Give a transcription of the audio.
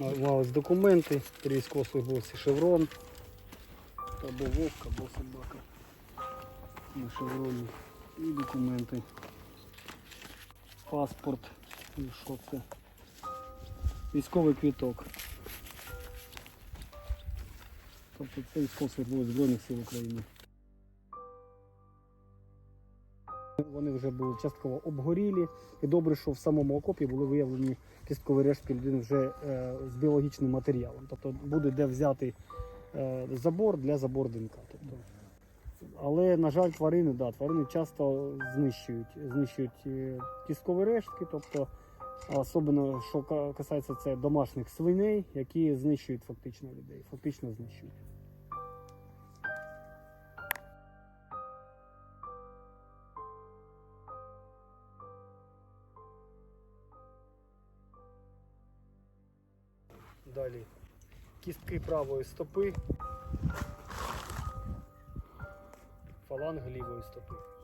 Мались документи, військовослужбовці шеврон. Або вовк, або собака. На шевроні. І документи. Паспорт. І що це? Військовий квіток. Тобто це військовослужбовець Збройних сил України. Вони вже були частково обгорілі, і добре, що в самому окопі були виявлені кісткові рештки людини вже е, з біологічним матеріалом. Тобто буде де взяти е, забор для забору ДНК. Тобто. Але, на жаль, тварини, да, тварини часто знищують, знищують е, кісткові рештки, тобто особливо, що касається це домашніх свиней, які знищують фактично людей, фактично знищують. Далі кістки правої стопи, фаланг лівої стопи.